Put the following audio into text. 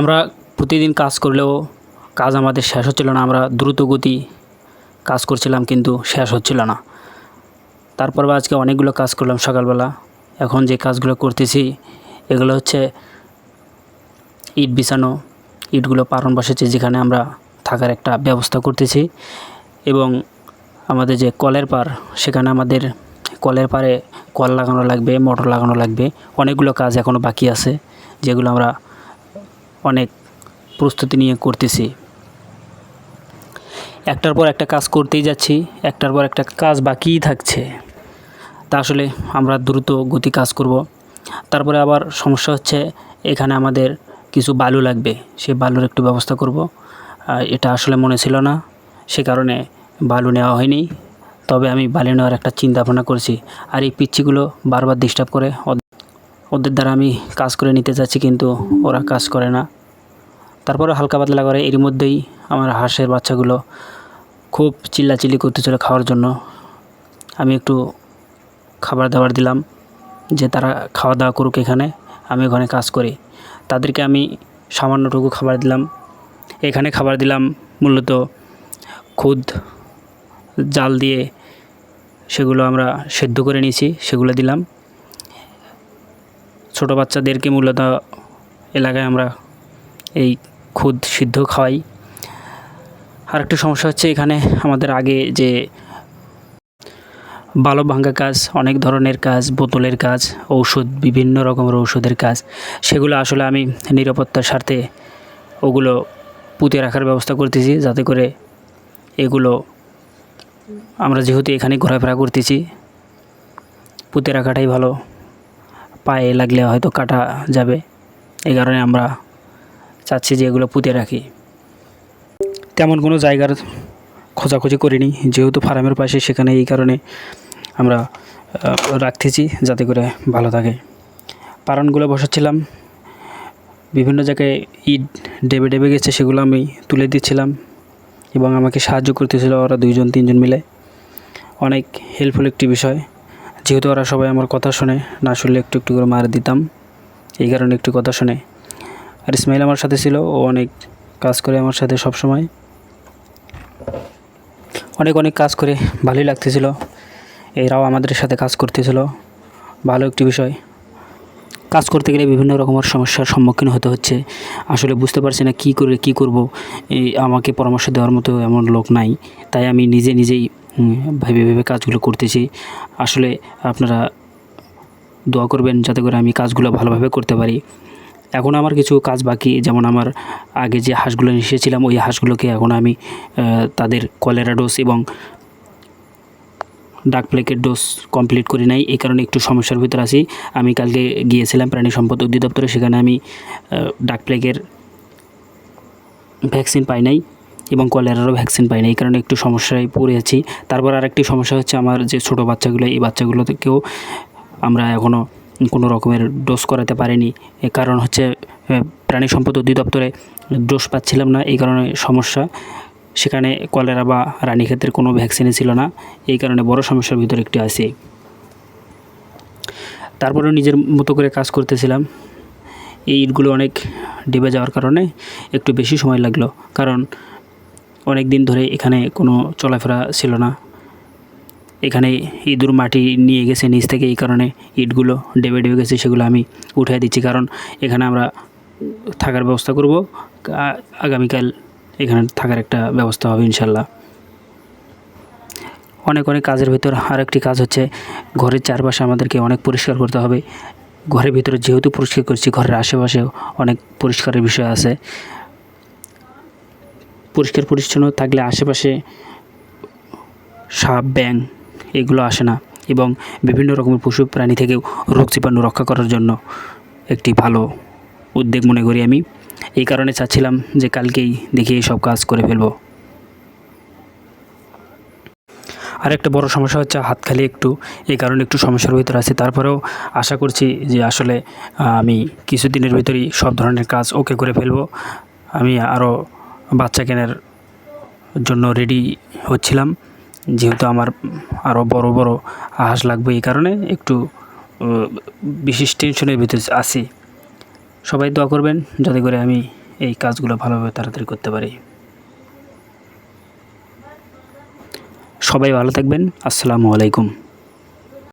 আমরা প্রতিদিন কাজ করলেও কাজ আমাদের শেষ হচ্ছিল না, আমরা দ্রুত গতি কাজ করছিলাম কিন্তু শেষ হচ্ছিল না। তারপর আজকে অনেকগুলো কাজ করলাম সকালবেলা। এখন যে কাজগুলো করতেছি, এগুলো হচ্ছে ইট বিছানো, ইটগুলো পারণ বসেছে যেখানে আমরা থাকার একটা ব্যবস্থা করতেছি। এবং আমাদের যে কলের পার, সেখানে আমাদের কলের পারে কল লাগানো লাগবে, মোটর লাগানো লাগবে। অনেকগুলো কাজ এখনও বাকি আছে, যেগুলো আমরা অনেক প্রস্তুতি নিয়ে করতেছি। একটার পর একটা কাজ করতেই যাচ্ছি, একটার পর একটা কাজ বাকিই থাকছে। তা আসলে আমরা দ্রুত গতি কাজ করব। তারপরে আবার সমস্যা হচ্ছে, এখানে আমাদের কিছু বালু লাগবে, সেই বালুর একটু ব্যবস্থা করব। এটা আসলে মনে ছিল না, সে কারণে বালু নেওয়া হয়নি। তবে আমি বালু নেওয়ার একটা চিন্তা ভাবনা করছি, আর এই পিচ্ছিগুলো বারবার ডিস্টার্ব করে। ওদের দ্বারা আমি কাজ করে নিতে চাচ্ছি, কিন্তু ওরা কাজ করে না। তারপরে হালকা পাতলা করে এর মধ্যেই আমার হাঁসের বাচ্চাগুলো খুব চিল্লাচিল্লি করতেছিল খাওয়ার জন্য। আমি একটু খাবার দাবার দিলাম যে তারা খাওয়া দাওয়া করুক এখানে। আমি ওখানে কাজ করি। তাদেরকে আমি সামান্যটুকু খাবার দিলাম। এখানে খাবার দিলাম মূলত খুদ, জাল দিয়ে সেগুলো আমরা সেদ্ধ করে নিয়েছি, সেগুলো দিলাম। ছোটো বাচ্চাদেরকে মূলত এলাকায় আমরা এই খুদ সিদ্ধ খাওয়াই। আর একটা সমস্যা হচ্ছে এখানে আমাদের আগে যে বালব ভাঙ্গা কাজ, অনেক ধরনের কাজ, বোতলের কাজ, ঔষধ, বিভিন্ন রকমের ঔষধের কাজ, সেগুলো আসলে আমি নিরাপত্তার স্বার্থে ওগুলো পুঁতে রাখার ব্যবস্থা করতেছি যাতে করে এগুলো আমরা যেহেতু এখানে ঘোরাফেরা করতেছি, পুঁতে রাখাটাই ভালো। পায়ে লাগলে হয়তো কাটা যাবে। এই কারণে আমরা চাচ্ছি যে এগুলো পুঁতে রাখি। তেমন কোনো জায়গার খোঁজাখুঁজি করিনি। যেহেতু ফার্মের পাশে সেখানে এই কারণে আমরা রাখতেছি যাতে করে ভালো থাকে। পারনগুলো বসাচ্ছিলাম। বিভিন্ন জায়গায় ইট ডেবে ডেবে গেছে, সেগুলো আমি তুলে দিচ্ছিলাম এবং আমাকে সাহায্য করতেছিল ওরা দুইজন, তিনজন মিলে। অনেক হেল্পফুল একটি বিষয়। যেহেতু ওরা সবাই আমার কথা শোনে, না শুনলে একটু একটু করে মার দিতাম। এই কারণে একটু কথা শোনে। আর ইসমাইল আমার সাথে ছিল, ও অনেক কাজ করে আমার সাথে সব সময় অনেক অনেক কাজ করে, ভালোই লাগতেছিল। এরাও আমাদের সাথে কাজ করতেছিল, ভালো একটি বিষয়। কাজ করতে গেলে বিভিন্ন রকমের সমস্যার সম্মুখীন হতে হচ্ছে। আসলে বুঝতে পারছি না কী করে, কী করব। এই আমাকে পরামর্শ দেওয়ার মতো এমন লোক নাই। তাই আমি নিজে, নিজেই ভেবে ভেবে কাজগুলো করতেছি। আসলে আপনারা দোয়া করবেন যাতে করে আমি কাজগুলো ভালোভাবে করতে পারি। এখন আমার কিছু কাজ বাকি, যেমন আমার আগে যে হাঁসগুলো এসেছিলাম, ওই হাঁসগুলোকে এখন আমি তাদের কলেরা ডোজ এবং ডাক প্লেকের ডোজ কমপ্লিট করি নাই। এই কারণে একটু সমস্যার ভিতর আছি। আমি কালকে গিয়েছিলাম প্রাণী সম্পদ অধিদপ্তরে, সেখানে আমি ডাক প্লেকের ভ্যাকসিন পাই নাই এবং কলেরারও ভ্যাকসিন পাই না এই কারণে একটু সমস্যায় পড়ে আছি। তারপর আরেকটি সমস্যা হচ্ছে, আমার যে ছোটো বাচ্চাগুলো, এই বাচ্চাগুলোকেও আমরা এখনও কোনো রকমের ডোজ করাতে পারিনি। কারণ হচ্ছে প্রাণী সম্পদ অধিদপ্তরে ডোজ পাচ্ছিলাম না, এই কারণে সমস্যা। সেখানে কলেরা বা রানীক্ষেতের কোনো ভ্যাকসিনই ছিল না, এই কারণে বড় সমস্যার ভিতরে একটি আছি তারপরেও নিজের মতো করে কাজ করতেছিলাম। এই ইটগুলো অনেক ডেবে যাওয়ার কারণে একটু বেশি সময় লাগল, কারণ অনেক দিন ধরে এখানে কোনো চলাফেরা ছিল না। এখানে ইঁদুর মাটি নিয়ে গেছে নিচ থেকে, এই কারণে ইটগুলো ডেবে ডেবে গেছে, সেগুলো আমি উঠাই দিচ্ছি। কারণ এখানে আমরা থাকার ব্যবস্থা করব। আগামীকাল এখানে থাকার একটা ব্যবস্থা হবে, ইনশাল্লাহ। অনেক অনেক কাজের ভিতর আরেকটি কাজ হচ্ছে, ঘরের চারপাশে আমাদেরকে অনেক পরিষ্কার করতে হবে। ঘরের ভিতরে যেহেতু পরিষ্কার করছি, ঘরের আশেপাশেও অনেক পরিষ্কারের বিষয় আছে। পরিষ্কার পরিচ্ছন্ন থাকলে আশেপাশে সাপ ব্যাং এগুলো আসে না এবং বিভিন্ন রকমের পশু প্রাণী থেকেও রোগ জীবাণু রক্ষা করার জন্য একটি ভালো উদ্যোগ মনে করি আমি। এই কারণে চাচ্ছিলাম যে কালকেই দেখি সব কাজ করে ফেলব। আর একটা বড় সমস্যা হচ্ছে হাত খালি একটু, এই কারণে একটু সমস্যার ভিতরে আছে। তারপরেও আশা করছি যে আসলে আমি কিছুদিনের ভিতরেই সব ধরনের কাজ ওকে করে ফেলব। আমি আরও বাচ্চা কেনার জন্য রেডি হচ্ছিলাম। যেহেতু আমার আরও বড় বড় আহাস লাগবে এই কারণে একটু বিশেষ টেনশনের ভিতরে আছি। সবাই দোয়া করবেন যাতে করে আমি এই কাজগুলো ভালোভাবে তাড়াতাড়ি করতে পারি। সবাই ভালো থাকবেন। আসসালামু আলাইকুম।